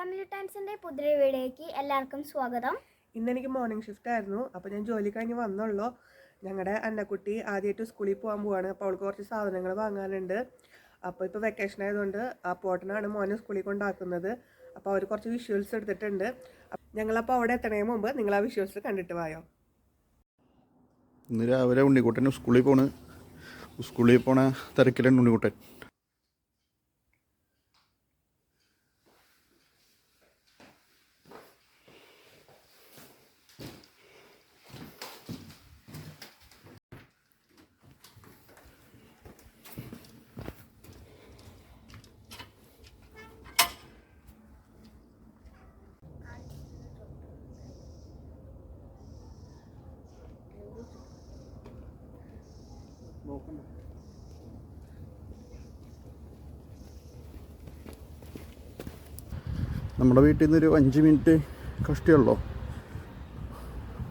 Community ടൈംസിന്റെ പുതിയ വീഡിയോയ്ക്ക് എല്ലാവർക്കും സ്വാഗതം. ഇന്ന് എനിക്ക് മോർണിംഗ് ഷിഫ്റ്റ് ആയിരുന്നു. അപ്പോൾ ഞാൻ ജോലി കഴിഞ്ഞ് വന്നുള്ളൂ ഞങ്ങളുടെ അന്നക്കുട്ടി ആദ്യമായിട്ട് സ്കൂളിൽ പോകാൻ പോവാണ്. അപ്പോൾ അവൾക്ക് കുറച്ച് സാധനങ്ങൾ വാങ്ങാനുണ്ട്. അപ്പോൾ ഇപ്പോൾ വെക്കേഷൻ ആയതുകൊണ്ട് ആ പോട്ടനാണ് മോനെ സ്കൂളിൽ കൊണ്ടാക്കുന്നത്. അപ്പോൾ അവർ കുറച്ച് വിഷ്വൽസ് എടുത്തിട്ടുണ്ട്. ഞങ്ങൾ ഞങ്ങളപ്പോൾ അവിടെ എത്തണേ മുമ്പ് നിങ്ങൾ ആ വിഷ്വൽസ് കണ്ടിട്ട് വായോ? ഇന്ന് രാവിലെ ഉണ്ണിക്കുട്ടൻ സ്കൂളിൽ പോണ്. സ്കൂളിൽ പോണ തിരക്കിലാണ് ഉണ്ണിക്കുട്ടൻ. നമ്മുടെ വീട്ടിൽ നിന്നൊരു അഞ്ച് മിനിറ്റ് കഷ്ടിയുള്ളൂ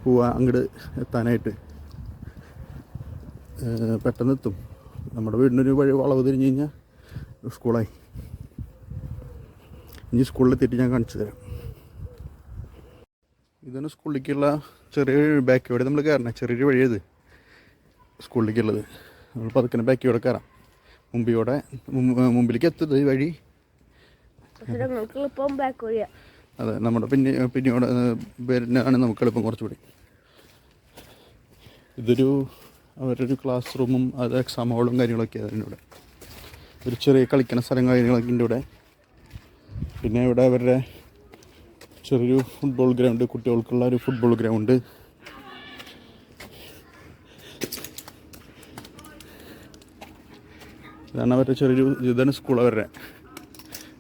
പോവാ അങ്ങോട്ട് എത്താനായിട്ട്. പെട്ടെന്ന് എത്തും. നമ്മുടെ വീടിനൊരു വഴി വളവ് തിരിഞ്ഞ് കഴിഞ്ഞാൽ സ്കൂളായി. ഇനി സ്കൂളിലെത്തിയിട്ട് ഞാൻ കാണിച്ചു തരാം. ഇതാണ് സ്കൂളിലേക്കുള്ള ചെറിയ ബാക്ക് വഴി നമ്മൾ കയറണേ. ചെറിയൊരു വഴിയത് സ്കൂളിലേക്കുള്ളത്. നമ്മൾ പതുക്കനെ ബാക്കിയോടെ കയറാം. മുമ്പിയോടെ മുമ്പ് മുമ്പിലേക്ക് എത്തുന്നത് വഴി ഞങ്ങൾക്ക് എളുപ്പം ബാക്ക് അതെ നമ്മുടെ പിന്നെ പിന്നീട് പേരിനാണ് നമുക്ക് എളുപ്പം കുറച്ചുകൂടി. ഇതൊരു അവരുടെ ഒരു ക്ലാസ് റൂമും അത് എക്സാം ഹോളും കാര്യങ്ങളൊക്കെ അതിന്റെ ഇവിടെ ഒരു ചെറിയ കളിക്കുന്ന സ്ഥലം കാര്യങ്ങളൊക്കെ ഉണ്ട് ഇവിടെ പിന്നെ ഇവിടെ അവരുടെ ചെറിയൊരു ഫുട്ബോൾ ഗ്രൗണ്ട് കുട്ടികൾക്കുള്ള ഒരു ഫുട്ബോൾ ഗ്രൗണ്ട് ഇതാണ് അവരുടെ ചെറിയൊരു ഇതാണ് സ്കൂൾ അവരുടെ.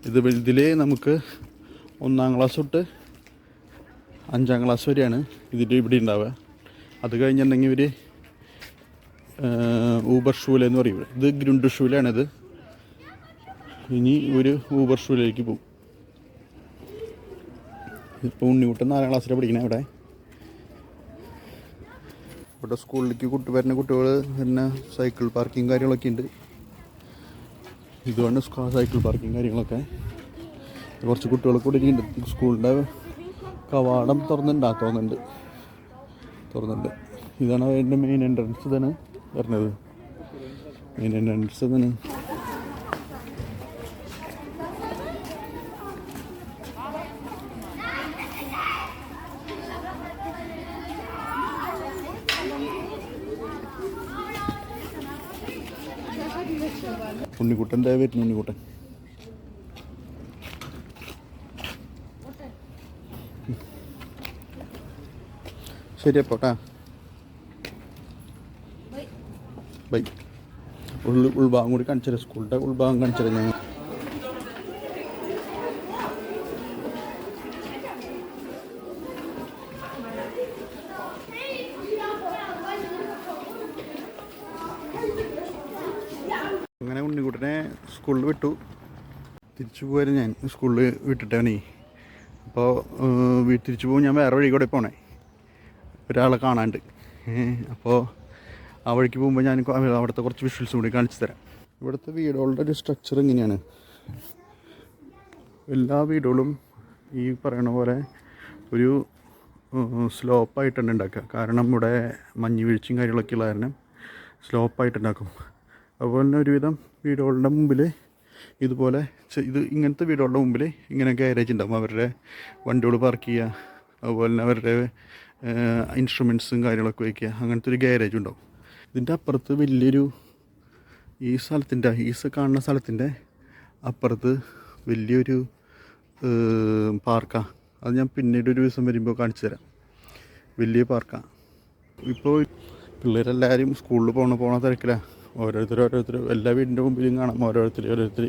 ഇത് ഇതിൽ നമുക്ക് ഒന്നാം ക്ലാസ് തൊട്ട് അഞ്ചാം ക്ലാസ് വരെയാണ് ഇതിന്റെ ഇവിടെ ഉണ്ടാവുക. അത് കഴിഞ്ഞിട്ടുണ്ടെങ്കിൽ ഇവർ ഊബർ ഷൂല എന്ന് പറയും ഇത് ഗ്രുണ്ട് ഷൂലാണിത് ഇനി ഒരു ഊബർ ഷൂലേക്ക് പോകും. ഇപ്പോൾ ഉണ്ണിക്കുട്ടൻ നാലാം ക്ലാസ്സിലാണ് പഠിക്കണേ അവിടെ. ഇവിടെ സ്കൂളിലേക്ക് കുട്ടി വരുന്ന കുട്ടികൾ പിന്നെ സൈക്കിൾ പാർക്കിങ് കാര്യങ്ങളൊക്കെ ഉണ്ട്. ഇതുകൊണ്ട് സ്കൂ- സൈക്കിൾ പാർക്കിങ് കാര്യങ്ങളൊക്കെ. കുറച്ച് കുട്ടികൾ കൂടി ഇരിക്കുന്നുണ്ട് സ്കൂളിന്റെ കവാടം തുറന്നിണ്ടാ. തോന്നുന്നുണ്ട് തുറന്നുണ്ട്. ഇതാണ് അതിന്റെ മെയിൻ എൻട്രൻസ് തന്നെ വരുന്നത്. മെയിൻ എൻട്രൻസ് ഇതാണ്. ഉണ്ണിക്കുട്ടൻ ദയവേറ്റ് ഉണ്ണിക്കുട്ടൻ. ശരി കേട്ടാ ബൈ. ഉൾ ഉൾഭാഗം കൂടി കാണിച്ചു സ്കൂളിന്റെ ഉൾഭാഗം കാണിച്ചു ഞങ്ങൾ അങ്ങനെ ഉണ്ണിക്കുട്ടനെ സ്കൂളിൽ വിട്ടു. തിരിച്ചു പോയാലും ഞാൻ സ്കൂളിൽ വിട്ടിട്ടാണേ അപ്പോൾ തിരിച്ചു പോകും ഞാൻ വേറെ വഴി കൂടെ പോണേ. ഒരാളെ കാണാണ്ട്. അപ്പോൾ ആ വഴിക്ക് പോകുമ്പോൾ ഞാൻ അവിടുത്തെ കുറച്ച് വിഷ്വൽസ് കൂടി കാണിച്ചു തരാം. ഇവിടുത്തെ വീടുകളുടെ ഒരു സ്ട്രക്ചർ ഇങ്ങനെയാണ്. എല്ലാ വീടുകളും ഈ പറയണ പോലെ ഒരു സ്ലോപ്പായിട്ടാണ് ഉണ്ടാക്കുക. കാരണം ഇവിടെ മഞ്ഞ് വീഴ്ചയും കാര്യങ്ങളൊക്കെ ഉള്ള കാരണം സ്ലോപ്പായിട്ടുണ്ടാക്കും അതുപോലെ തന്നെ ഒരുവിധം വീടുകളുടെ മുമ്പിൽ ഇതുപോലെ ഇത് ഇങ്ങനത്തെ വീടുകളുടെ മുമ്പിൽ ഇങ്ങനെ ഗാരേജ് ഉണ്ടാകും അവരുടെ വണ്ടികൾ പാർക്ക് ചെയ്യുക അതുപോലെ തന്നെ അവരുടെ ഇൻസ്ട്രുമെൻസും കാര്യങ്ങളൊക്കെ വയ്ക്കുക അങ്ങനത്തെ ഒരു ഗാരേജ് ഉണ്ടാവും. ഇതിന്റെ അപ്പുറത്ത് വലിയൊരു ഈ സ്ഥലത്തിന്റെ ഈ കാണുന്ന സ്ഥലത്തിന്റെ അപ്പുറത്ത് വലിയൊരു പാർക്കാണ് അത് ഞാൻ പിന്നീട് ഒരു ദിവസം വരുമ്പോൾ കാണിച്ചു തരാം. വലിയ പാർക്കാണ് ഇപ്പോൾ പിള്ളേരെല്ലാവരും സ്കൂളിൽ പോകണ പോണ തിരക്കിലാണ് ഓരോരുത്തർ ഓരോരുത്തർ എല്ലാ വീടിന്റെ മുമ്പിലും കാണാം ഓരോരുത്തർ ഓരോരുത്തർ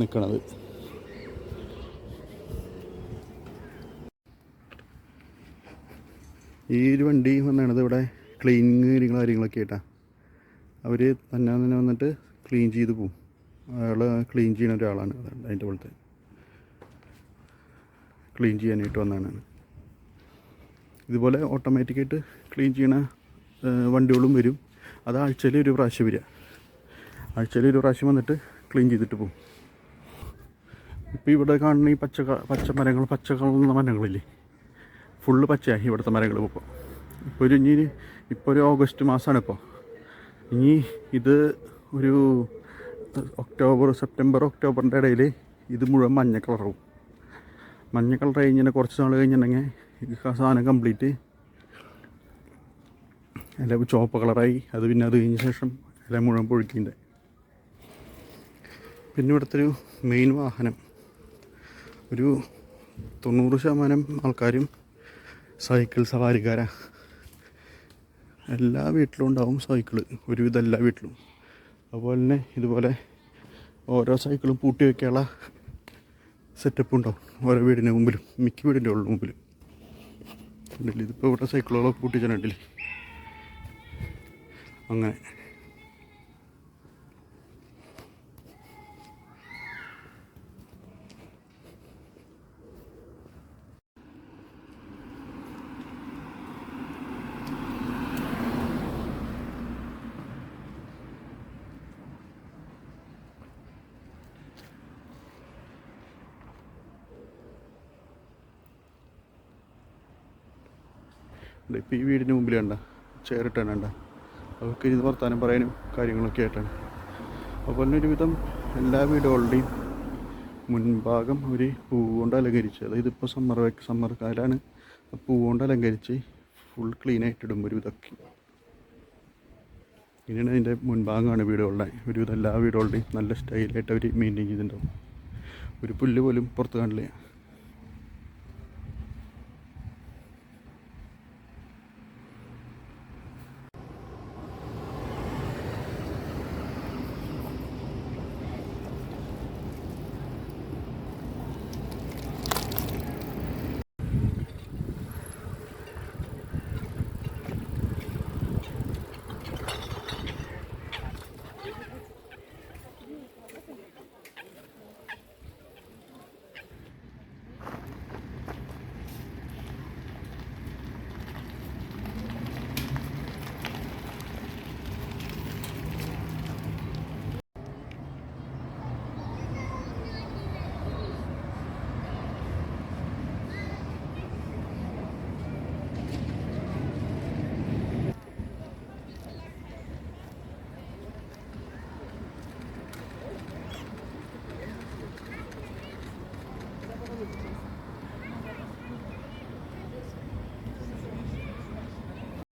നിൽക്കണത്. ഈ ഒരു വണ്ടി വന്നാണത് ഇവിടെ ക്ലീനിങ് കാര്യങ്ങൾ കാര്യങ്ങളൊക്കെ ആയിട്ടാണ് അവർ തന്നെ തന്നെ വന്നിട്ട് ക്ലീൻ ചെയ്ത് പോവും. അയാൾ ക്ലീൻ ചെയ്യുന്ന ഒരാളാണ് അതിന്റെ പോലത്തെ ക്ലീൻ ചെയ്യാനായിട്ട് വന്നതാണ്. ഇതുപോലെ ഓട്ടോമാറ്റിക്കായിട്ട് ക്ലീൻ ചെയ്യണ വണ്ടികളും വരും. അത് ആഴ്ചയിൽ ഒരു പ്രാവശ്യം വരിക. ആഴ്ചയിൽ ഒരു പ്രാവശ്യം വന്നിട്ട് ക്ലീൻ ചെയ്തിട്ട് പോകും ഇപ്പോൾ ഇവിടെ കാണുന്ന ഈ പച്ച പച്ച മരങ്ങൾ പച്ച കളർന്ന മരങ്ങളില്ലേ? ഫുള്ള് പച്ചയായി ഇവിടുത്തെ മരങ്ങൾ ഇപ്പോൾ ഇപ്പോൾ ഒരു ഇനി ഇപ്പോൾ ഒരു ഓഗസ്റ്റ് മാസമാണ് ഇപ്പോൾ ഇനി ഇത് ഒരു ഒക്ടോബർ സെപ്റ്റംബർ ഒക്ടോബറിന്റെ ഇടയിൽ ഇത് മുഴുവൻ മഞ്ഞ കളറാവും. മഞ്ഞ കളർ കഴിഞ്ഞാൽ കുറച്ച് നാൾ കഴിഞ്ഞിട്ടുണ്ടെങ്കിൽ സാധനം കംപ്ലീറ്റ് ഇല ചുവപ്പ് കളറായി. അത് പിന്നെ അത് കഴിഞ്ഞ ശേഷം ഇല മുഴുവൻ പൊഴുക്കിന്റെ പിന്നെ ഇവിടുത്തെ ഒരു മെയിൻ വാഹനം. ഒരു തൊണ്ണൂറ് ശതമാനം ആൾക്കാരും സൈക്കിൾ സവാരിക്കാരാണ് എല്ലാ വീട്ടിലും ഉണ്ടാവും സൈക്കിൾ. ഒരുവിധം എല്ലാ വീട്ടിലും. അതുപോലെ തന്നെ ഇതുപോലെ ഓരോ സൈക്കിളും പൂട്ടി വയ്ക്കാനുള്ള സെറ്റപ്പ് ഉണ്ടാവും. ഓരോ വീടിന്റെ മുമ്പിലും മിക്ക വീടിന്റെ ഉള്ള മുമ്പിലും. ഉണ്ടല്ലേ ഇതിപ്പോൾ ഇവിടെ സൈക്കിളുകളൊക്കെ പൂട്ടിച്ചിട്ടുണ്ടല്ലേ അങ്ങനെ. ഇപ്പോൾ ഈ വീടിന്റെ മുമ്പിൽ കണ്ട? അവർക്ക് ഇത് വർത്താനം പറയാനും കാര്യങ്ങളൊക്കെ ആയിട്ടാണ്. അപ്പോൾ തന്നെ ഒരുവിധം എല്ലാ വീടുകളുടെയും മുൻഭാഗം ഒരു പൂവുകൊണ്ട് അലങ്കരിച്ച് അതായത് ഇപ്പോൾ സമ്മർ വെക്ക് സമ്മർ കാലാണ് പൂവ് കൊണ്ട് അലങ്കരിച്ച് ഫുൾ ക്ലീൻ ആയിട്ട് ഇടും ഒരു ഇതൊക്കെ ഇങ്ങനെയാണ് അതിന്റെ മുൻഭാഗമാണ് വീടുകളുടെ ഒരുവിധം എല്ലാ വീടുകളുടെയും നല്ല സ്റ്റൈലായിട്ട് അവർ മെയിന്റെയിൻ ചെയ്തിട്ടുണ്ടാവും. ഒരു പുല്ല് പോലും പുറത്ത് കാണില്ല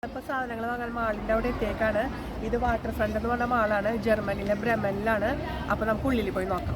അപ്പോൾ സാധനങ്ങൾ വാങ്ങാൻ മാളിന്റെ അവിടെ എത്തിയേക്കാണ്. ഇത് വാട്ടർ ഫ്രണ്ട് എന്ന് പറഞ്ഞ മാളാണ്. ജർമ്മനിയിലെ ബ്രമനിലാണ് അപ്പോൾ നമുക്ക് ഉള്ളിൽ പോയി നോക്കാം.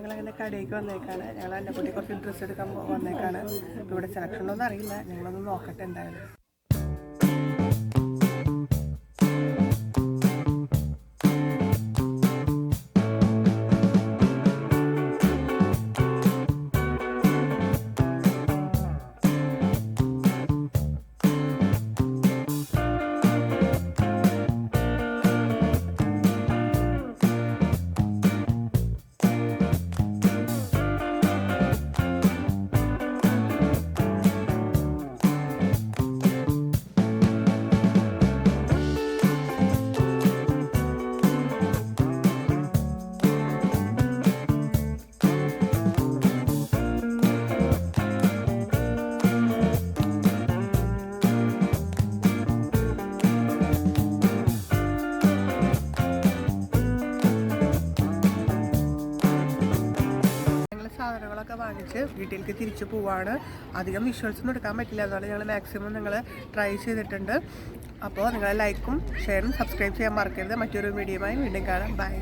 ഞങ്ങളങ്ങനെ കടയിലേക്ക് വന്നേക്കാണ്. ഞങ്ങൾ എന്റെ കുട്ടി കുറച്ച് ഡ്രസ്സ് എടുക്കാൻ വന്നേക്കാണ്. ഇവിടെ സെലക്ഷൻ ഉണ്ടോയെന്ന് അറിയില്ല. ഞങ്ങളൊന്ന് നോക്കട്ടെ എന്തായാലും. സാധനങ്ങളൊക്കെ വാങ്ങിച്ച് വീട്ടിലേക്ക് തിരിച്ചു പോവാണ്. അധികം വിഷ്വൽസ് എടുക്കാൻ പറ്റില്ല. അതുകൊണ്ട് ഞങ്ങൾ മാക്സിമം നിങ്ങൾ ട്രൈ ചെയ്തിട്ടുണ്ട്. അപ്പോൾ നിങ്ങളെ ലൈക്കും ഷെയറും സബ്സ്ക്രൈബ് ചെയ്യാൻ മറക്കരുത്. മറ്റൊരു വീഡിയോയുമായി വീണ്ടും കാണാം. ബൈ